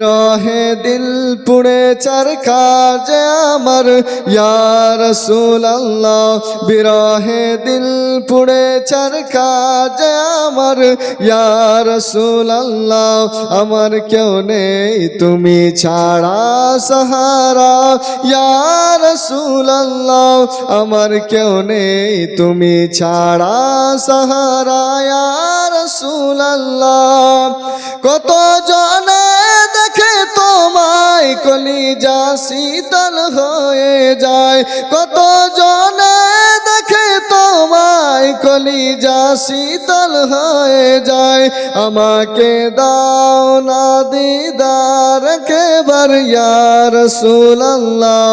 রহে দিল পুড়ে চরখা যে আমার। ইয়া রসুল আল্লাহ বিরহে দিল পুড়ে চরখা যে আমার। ইয়া রসুল আল্লাহ আমার কেউ নেই, তুমি ছাড়া সাহারা। ইয়া রসুল আল্লাহ আমার কেউ নেই, তুমি ছাড়া সাহারা। ইয়া রসুল আল্লাহ কত জনে দেখে কলি যা শীতল হয়ে যায়। কত জনে দেখে তোমায় কলি যা শীতল হয়ে যায়। আমাকে দাও না দিদার কেবার ইয়ার আল্লাহ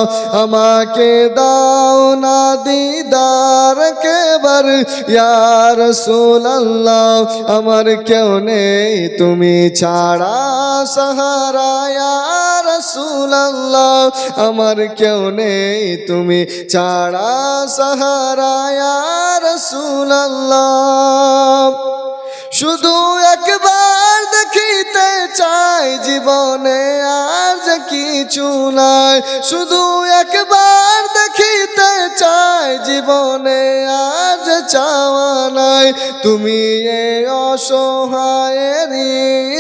আমাকে দাও না দিদার কেবার। ইয়ার আল্লাহ আমার কেউ নেই, তুমি ছাড়া সাহারা। ইয়ার আল্লাহ আমার কেউ নেই, তুমি ছাড়া সাহারা। ইয়ার আল্লাহ শুধু একবার দেখিতে চাই জীবনে নাই শুধু একবার দেখিতে চাই জীবনে আজ চাওয়া নাই। তুমি এ অসহায়েরই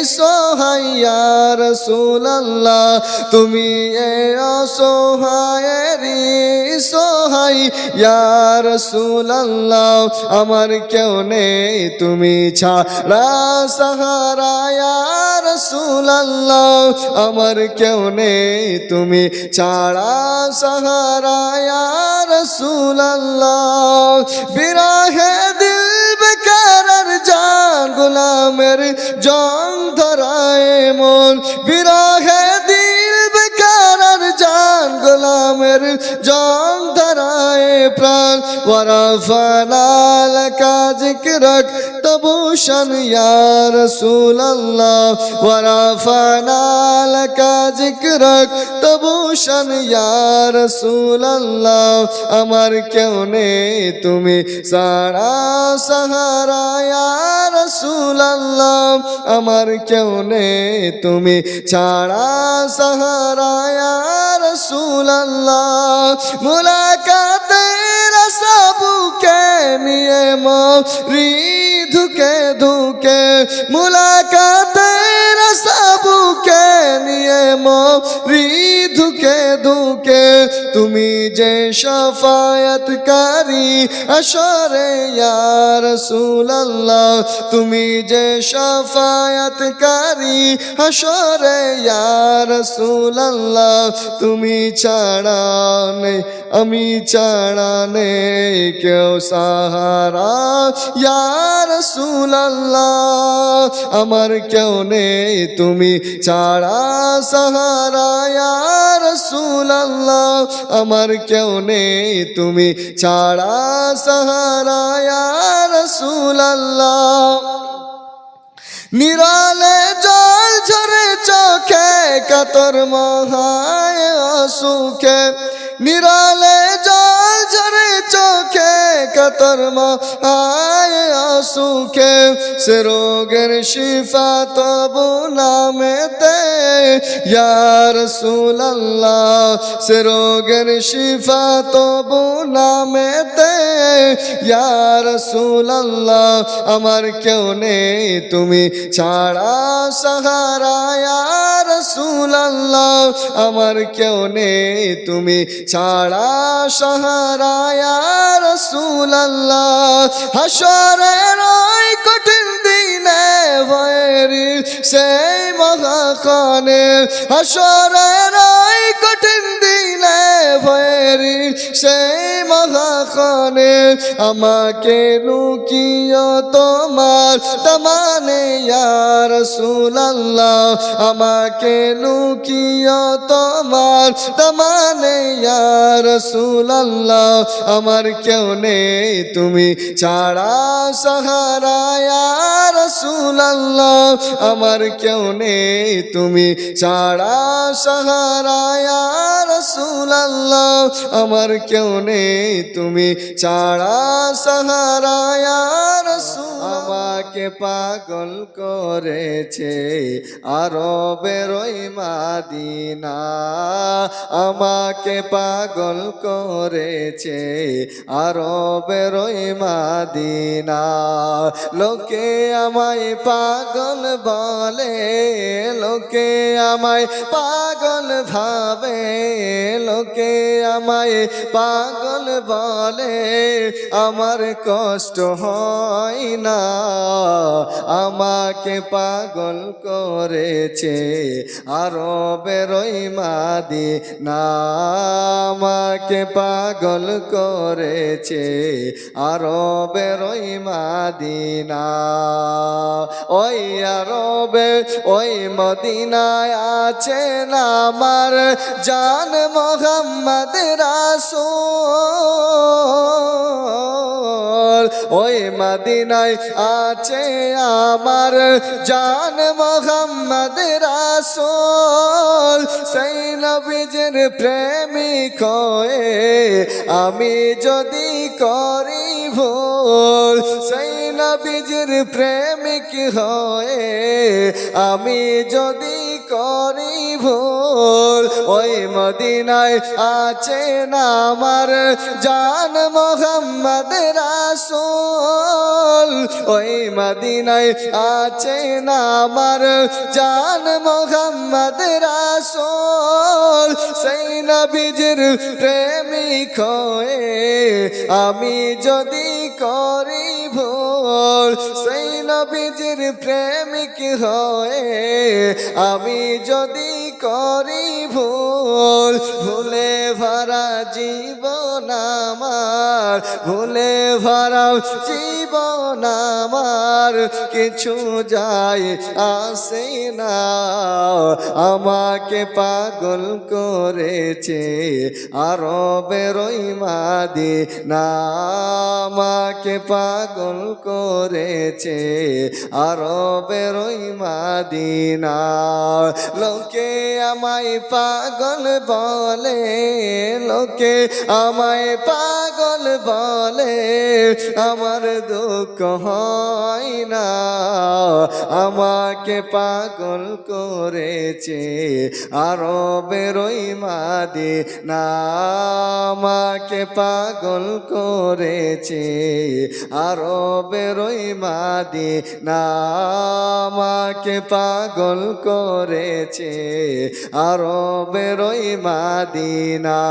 সহাইয়ার সুলাল্লাহ। তুমি এ অসহায়েরই সহাই ইয়ার সুলাল্লাহ আমার কেউ নেই, তুমি ছাড়া সাহারা ইয়ার সুলাল্লাহ আমার কেউ নেই, তুমি ছাড়া সাহারা ইয়ার সুলাল্লাহ বিরাহে দিল বেকার জান, গোলামের জং আমার কেউ নেই তুমি সারা সাহারা ইয়া রাসূলুল্লাহ। আমার কেউ নেই তুমি ছাড়া সাহারা ইয়া রাসূলুল্লাহ। মুলাকাতের সাবুকে নিয়ে মরি ধুকে ধুকে মুলাকাতের সাবুকে নিয়ে মরি ধুকে ধুকে তুমি যে সফায়তকারী আসরে ইয়া রাসূলুল্লাহ, তুমি যে সফায়তকারী আসরে ইয়া রাসূলুল্লাহ, তুমি ছাড়া নেই, আমি ছাড়া নেই কেউ সাহারা। ইয়া রাসূলুল্লাহ, আমার কেউ নেই, তুমি ছাড়া সাহারা। ইয়া রাসূলুল্লাহ, আমার কেউ নেই, তুমি ছাড়া সাহারা, ইয়া রাসূলুল্লাহ। নিরালে জল ঝরে চোখে, কাতর মহায় অসুখে। নিরালে জল ঝরে চোখে, কাতর মহায় অসুখে সে রোগের শিফা তবু নামেতে। ইয়ার সুলাল্লাহ সে রোগের শিফা তবু নামেতে। ইয়ার সুলাল্লাহ আমার কেউ নেই তুমি ছাড়া সাহারা। ইয়ার সুলাল্লাহ আমার কেউ নেই তুমি ছাড়া সাহারা। ইয়ার সুলাল্লাহ হাসরের ওই কঠিন দিনে ভয়েরি সেই মহাকানে। হাসরের ওই কঠিন দিনে ভয়েরি সেই মহাখানে আমাকে লুকিও তোমার তমানে ইয়ার সুলাল্লাহ আমাকে লুকিও তোমার তমানে ইয়ার সুলাল্লাহ আমার কেউ নেই তুমি ছাড়া সাহারা ইয়ার সুলাল্লাহ আমার কেউ নেই তুমি ছাড়া সাহারা ইয়ার সুলাল্লাহ আমার কেউ নেই তুমি ছাড়া সাহারায়া আমাকে পাগল করেছে আরও বেরোই মাদিনা আমাকে পাগল করেছে আরও বেরোই মাদিনা। লোকে আমায় পাগল বলে, লোকে আমায় পাগল ভাবে, লোকে আমায় পাগল বলে, আমার কষ্ট হয় না। আমাকে পাগল করেছে আরও বেরোই মাদি না আমাকে পাগল করেছে আরও বেরোই মাদিনা। ওই আরবে ওই মদিনায় আছেন আমার জান মোহাম্মদ রাসূল। ওই মদিনায় আছে আমার জান মোহাম্মদ রাসূল। সেই নবীজের কয়ে আমি যদি করি ভোল সেই নবীজের প্রেমিক হয়ে আমি যদি করি ভুল? ওই মদিনায় আছেন আমার জান মোহাম্মদ রাসূল? ওই মদিনায় আছেন আমার জান মোহাম্মদ রাসূল? সেই নবীজির প্রেমিক হয়ে আমি যদি করি ভুল। সেই নবীজির প্রেমিক হয়ে আমি যদি করি ভুল, ভুলে ভরা জীবন আমার, ভুলে ভরা জীবন আমার, কিছু যায় আসে না। আমাকে পাগল করেছে আরও বেরোই মাদি না আমাকে পাগল করেছে আরও বেরোই মাদিনা। লোকে আমায় পাগল বলে, লোকে আমায় পাগল বলে, আমার দুঃখ হয় না। আমাকে পাগল করেছে আরও বেরোই মাদি না আমাকে পাগল করেছে আরও বেরোই মাদি না আমাকে পাগল করেছে আরও বেরোই মাদিনা।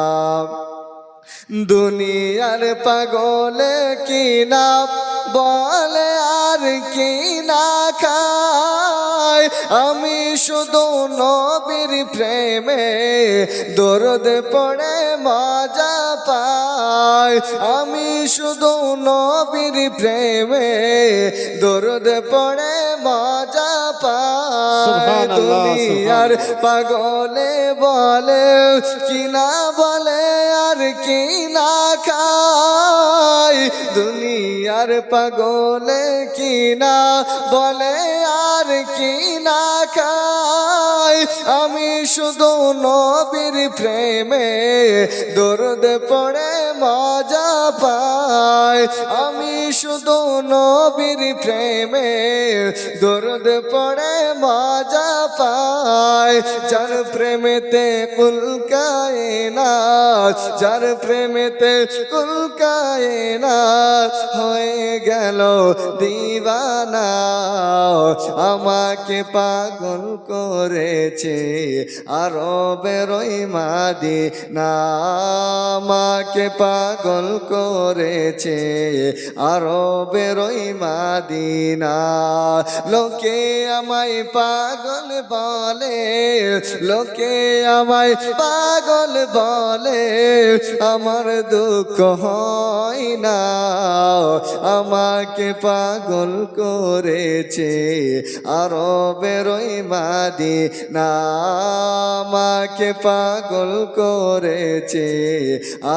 দুনিয়ার পাগলে কি না বলে আর কি না খায়। আমি শুধু নবীর প্রেমে দরদ পড়ে মজা পাই। আমি শুধু নবীর প্রেমে দরদ পড়ে মজা সুবহানাল্লাহ, দুনিয়ার পাগলে বলে কিনা বলে আর কি না খায়? দুনিয়ার পাগলে কিনা বলে আর কি না খায়? আমি শুধু নবীর প্রেমে দরদ পড়ে মজা পাই। আমি শুধু নবীর প্রেমে দরদ পড়ে মজা পাই। যার প্রেমেতে কুলকায় না যার প্রেমেতে কুলকায় না হয়ে গেল দিবানা। আমাকে পাগল করেছে আরও বেরোই মাদি না আমাকে পাগল করেছে আরও বেরোই মাদিনা। লোকে আমায় পাগল বলে, লোকে আমায় পাগল বলে, আমার দুঃখ হয় না। আমাকে পাগল করেছে আরও বেরোই মাদি না আমাকে পাগল করেছে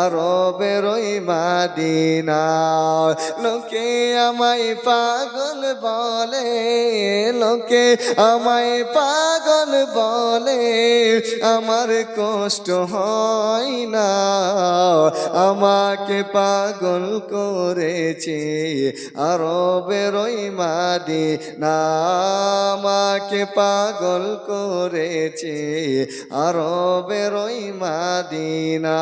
আরও বেরোই মাদিনা লোকে আমায় পাগল বলে, লোকে আমায় পাগল বলে, আমার কষ্ট হয় না। আমাকে পাগল করেছে আরবের ওই মাদি না আমাকে পাগল করেছে আরবের ওই মাদিনা।